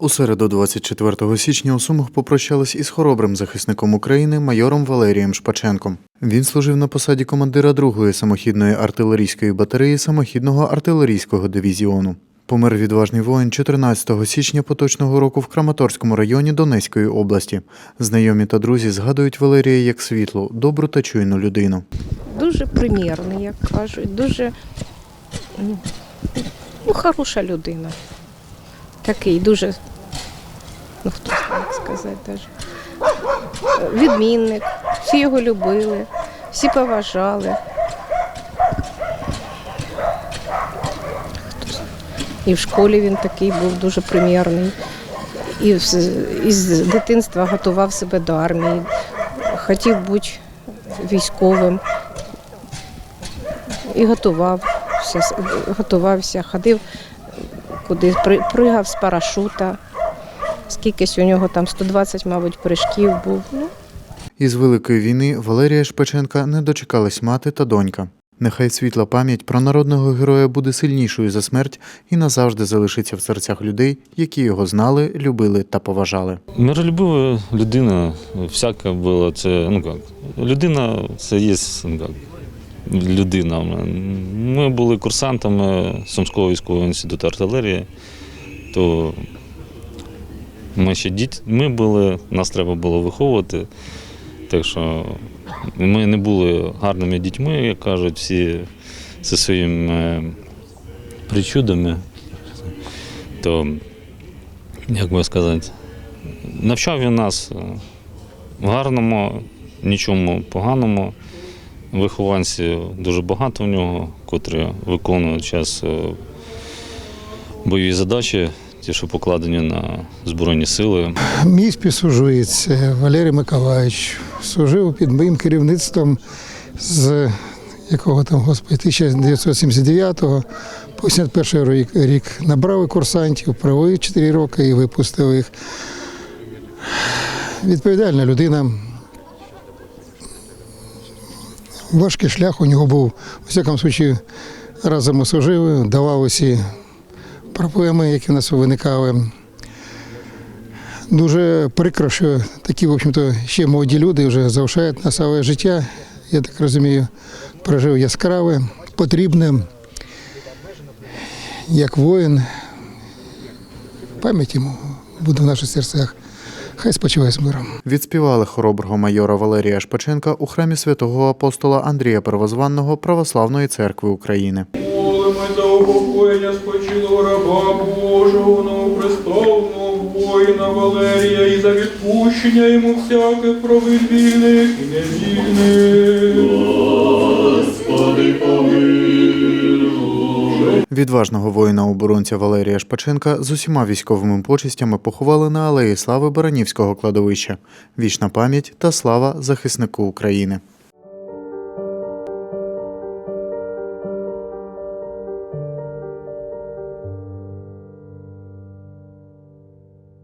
У середу, 24 січня, у Сумах попрощались із хоробрим захисником України майором Валерієм Шпаченком. Він служив на посаді командира другої самохідної артилерійської батареї самохідного артилерійського дивізіону. Помер відважний воїн 14 січня поточного року в Краматорському районі Донецької області. Знайомі та друзі згадують Валерія як світлу, добру та чуйну людину. Дуже примірний, як кажуть, дуже ну, ну, хороша людина. Такий дуже, ну хто знає, як сказати даже. Відмінник. Всі його любили, всі поважали. І в школі він такий був дуже примірний. І з- дитинства готував себе до армії, хотів бути військовим і готувався, готувався, ходив куди при- пригав з парашута. Скількись у нього там 120, мабуть, прыжків був. Ну, Із Великої війни Валерія Шпаченка не дочекались мати та донька. Нехай світла пам'ять про народного героя буде сильнішою за смерть і назавжди залишиться в серцях людей, які його знали, любили та поважали. Миролюбива людина, всяке було. Це, ну як, людина це є ну, як, людина. Ми були курсантами Сумського військового інституту артилерії, то ми ще діти, ми були, нас треба було виховувати. Так що ми не були гарними дітьми, як кажуть, всі зі своїми причудами. То, як би сказати, навчав він нас е, гарному, нічому поганому. Вихованців дуже багато в нього, котрі виконують час е, бойові задачі, ті, що покладені на Збройні сили. Мій співслуживець Валерій Миколаївич служив під моїм керівництвом з якого там, господи, 1979 по 81 рік, рік набрав курсантів, провів 4 роки і випустив їх. Відповідальна людина. Важкий шлях у нього був. У всякому випадку, разом ми служили, давав усі проблеми, які в нас виникали. Дуже прикро, що такі, в общем-то, ще молоді люди вже залишають на своє життя. Я так розумію, прожив яскраве, потрібне, як воїн. Пам'ять йому буде в наших серцях. Хай спочиває з миром. Відспівали хороброго майора Валерія Шпаченка у храмі святого апостола Андрія Первозванного Православної церкви України. Молимо за упокоєння спочилого раба Божого, новопрестовного воїна Валерія і за відпущення йому всяких провин вільних і невільних. Відважного воїна-оборонця Валерія Шпаченка з усіма військовими почестями поховали на алеї слави Баранівського кладовища. Вічна пам'ять та слава захиснику України.